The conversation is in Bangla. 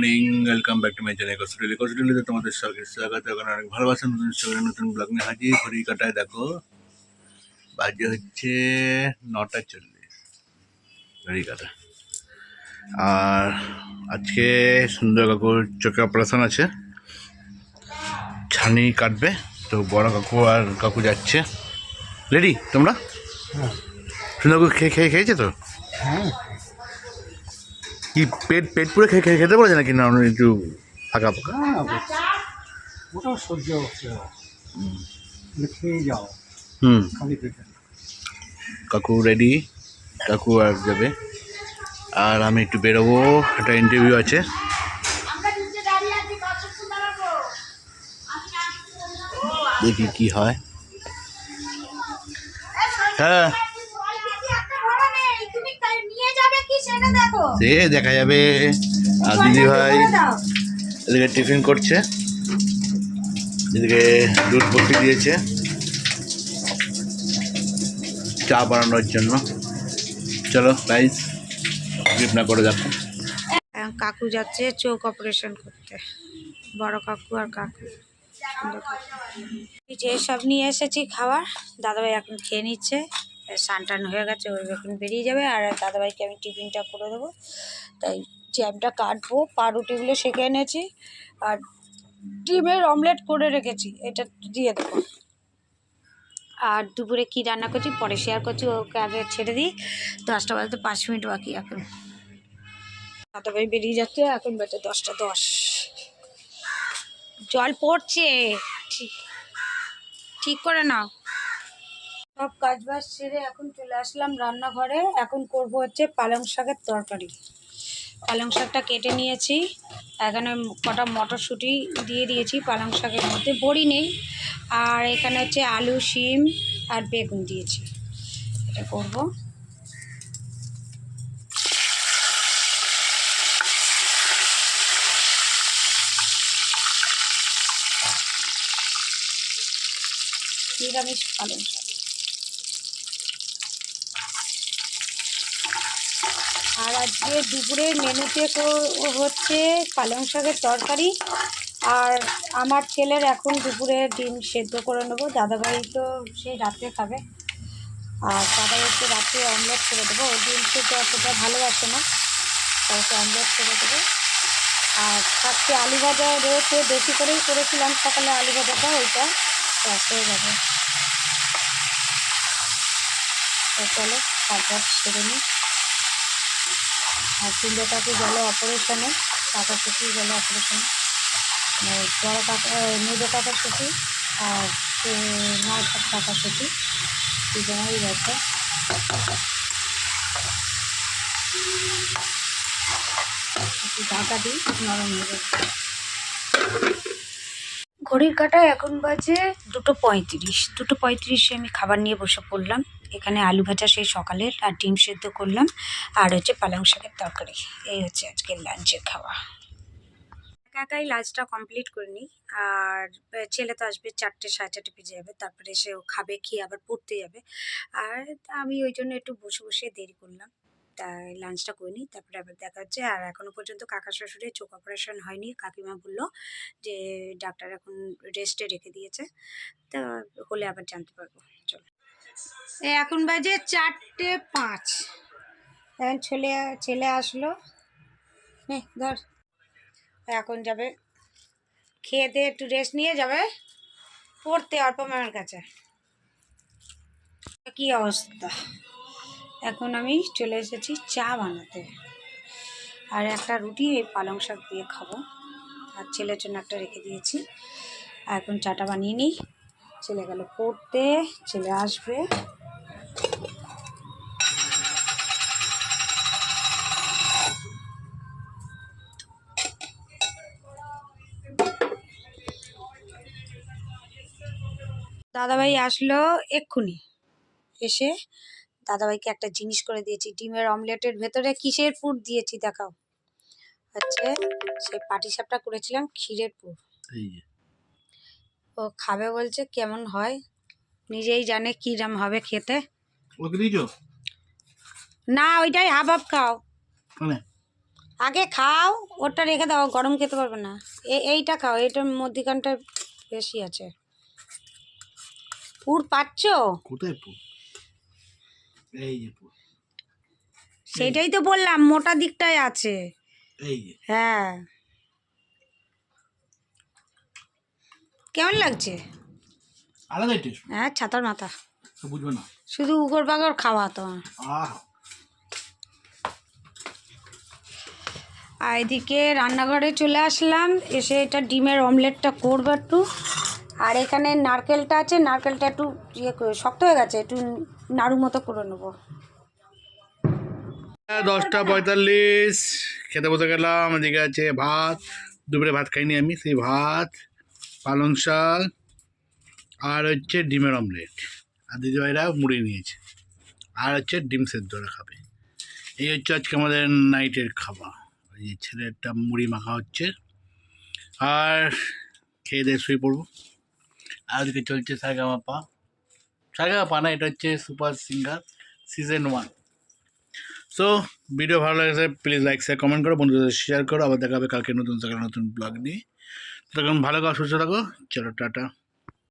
Morning welcome back to my channel Kosutuli কসুটুলিতে তোমাদের সবাইকে স্বাগত। ওখানে অনেক ভালোবাসা নতুন সঙ্গে নতুন ব্লগ নিয়ে হাজির। ঘড়ি কাটায় দেখো বাজে হচ্ছে নটা চল্লিশ। ঘড়ি কাটা। আর আজকে সুন্দর কাকুর চোখে অপারেশন আছে। ছানি কাটবে তো বড় কাকু আর কাকু যাচ্ছে। রেডি তোমরা? সুন্দর কাকু খেয়ে খেয়ে খেয়েছে তো? হ্যাঁ। কি পেট পেট পুরো খেয়ে খেয়ে খেতে বলেছে নাকি না একটু ফাঁকা ফাঁকা? ওটাও সহ্য হচ্ছে খেয়ে যাও। হুম। খালি পেটে। কাকু রেডি কাকু আর যাবে। আর আমি একটু বেরোবো একটা ইন্টারভিউ আছে। দেখি কি হয়। হ্যাঁ। সে দেখা যাবে। আর দিদি ভাই এদিকে টিফিন করছে। এদিকে দুধ বসিয়ে দিয়েছে। চা বানানোর জন্য। চলো স্কিপ না করে দেখো এখন কাকু যাচ্ছে চোখ অপারেশন করতে। বড় কাকু আর কাকু। যে সব নিয়ে এসেছি খাবার দাদাভাই এখন খেয়ে নিচ্ছে। টান হয়ে গেছে, ওই এখন বেরিয়ে যাবে আর দাদাভাইকে আমি টিফিনটা করে দেবো। তাই জ্যামটা কাটবো পাউরুটিগুলো সেঁকে এনেছি আর ডিমের অমলেট করে রেখেছি, এটা দিয়ে দেবো। আর দুপুরে কি রান্না করছি পরে শেয়ার করছি, ওকে আগে ছেড়ে দিই দশটা বাজতে পাঁচ মিনিট বাকি এখন। দাদাভাই বেরিয়ে যাচ্ছে, এখন বেজে দশটা দশ। জল পড়ছে, ঠিক ঠিক করে নাও। সব কাজ বাজ সেরে এখন চলে আসলাম রান্নাঘরে। এখন করব হচ্ছে পালং শাকের তরকারি। পালং শাকটা কেটে নিয়েছি। এখানে কটা মটরশুঁটি দিয়ে দিয়েছি পালং শাকের মধ্যে। বড়ি নেই। আর এখানে হচ্ছে আলু, শিম আর বেগুন দিয়েছি। এটা করব। নিরামিষ পালং শাক। আর আজকে দুপুরের মেনুতে হচ্ছে পালং শাকের তরকারি। আর আমার ছেলের এখন দুপুরে ডিম সেদ্ধ করে নেব। দাদাভাই তো সেই রাত্রে খাবে। আর দাদাই একটু রাত্রে অমলেট করে দেবো। ও ডিম সেদ্ধ অতটা ভালোবাসে না। তো ওকে অমলেট করে দেবো। আর আজকে আলু ভাজা রয়েছে। বেশি করেই করেছিলাম। সকালে আলু ভাজাটা, ওইটা। হয়ে যাবে। চলো তারপর সেরে নিই। সুন্দরটাকে গেল অপারেশনে কাকা শ্বশুর গেল অপারেশনে বড় কাকা মেজো কাকা শ্বশুর আর নয় সাত কাকা শ্বশুর দুজনেই গেছে ঢাকা দিই, নরম হয়ে যাবে। ঘড়ির কাঁটায় এখন বাজে দুটো পঁয়ত্রিশ। দুটো পঁয়ত্রিশে আমি খাবার নিয়ে বসে পড়লাম। এখানে আলু ভাজা সেই সকালের আর ডিম সেদ্ধ করলাম। আর হচ্ছে পালং শাকের তরকারি। এই হচ্ছে আজকের লাঞ্চের খাওয়া। একা একাই লাঞ্চটা কমপ্লিট করে নিই। আর ছেলে তো আসবে চারটে, সাড়ে চারটে বেজে যাবে। তারপরে ও খাবে, খেয়ে আবার পড়তে যাবে। আর আমি ওই জন্য একটু বসে বসে দেরি করলাম। তাই লাঞ্চটা করে নিই। তারপরে আবার দেখা হচ্ছে। আর এখনও পর্যন্ত কাকা শ্বশুরের চোখ অপারেশন হয়নি। কাকিমা বলল যে, ডাক্তার এখন রেস্টে রেখে দিয়েছে। তা হলে আবার জানতে পারব। চলো। এখন বাজে চারটে পাঁচ। এখন ছেলে ছেলে আসলো। ধর। এখন যাবে। খেয়ে দিয়ে একটু রেস্ট নিয়ে যাবে। পড়তে অল্প মামের কাছে। কি অবস্থা? এখন আমি চলে এসেছি চা বানাতে। আর একটা রুটি, এই পালং শাক দিয়ে খাব। আর ছেলের জন্য একটা রেখে দিয়েছি। এখন চাটা বানিয়ে নিই। ছেলে গেল পড়তে ছেলে আসবে। দাদাভাই আসলো এক্ষুনি। এসে দাদাভাইকে একটা জিনিস করে দিয়েছি, ডিমের অমলেটের ভেতরে কিসের পুর দিয়েছি দেখাও। হচ্ছে সেই পাটিসাপটা করেছিলাম ক্ষীরের পুর। ও খাবে বলছে কেমন হয়? নিজেই জানে কিরম হবে খেতে। না ওইটাই হাফ হাফ খাও। মানে? আগে খাও ওটা রেখে দাও গরম খেতে পারবে না। এইটা খাও এইটার মধ্যিখানটা বেশি আছে। পুর পাচ্ছ? কোথায় পুর? এই যে পুর। সেটাই তো বললাম মোটা দিকটাই আছে। এই হ্যাঁ। কেমন লাগছে? আলাদাই টেস্ট হ্যাঁ ছাতার মাথা। বুঝবে না। শুধু উগর বাগর খাওয়া তোমার আর এদিকে রান্নাঘরে চলে আসলাম এসে এটা ডিমের অমলেটটা করব একটু। আর এখানে নারকেলটা আছে নারকেলটা একটু ইয়ে করে শক্ত হয়ে গেছে একটু নাড়ু মতো করে নেব। দশটা পঁয়তাল্লিশ খেতে বসে গেলাম এদিকে আছে ভাত দুপুরে ভাত খাইনি আমি সেই ভাত। পালং শাক আর হচ্ছে ডিমের অমলেট। আর দিদিভাইরা মুড়ি নিয়েছে। আর হচ্ছে ডিম সেদ্ধ খাবে। এই হচ্ছে আজকে আমাদের নাইটের খাবার। ওই যে ছেলেটা মুড়ি মাখা হচ্ছে। আর খেয়ে দিয়ে শুয়ে পড়ব। আর ওদিকে চলছে সাগা পা সাগা পা না, এটা হচ্ছে super singer season one. So video ভালো লাগছে প্লিজ লাইক শেয়ার কমেন্ট করো। বন্ধুদের শেয়ার করো। আবার দেখা হবে কালকে নতুন সকালে নতুন ব্লগ নিয়ে। তখন ভালো করে সুস্থ থাকো। চলো টাটা।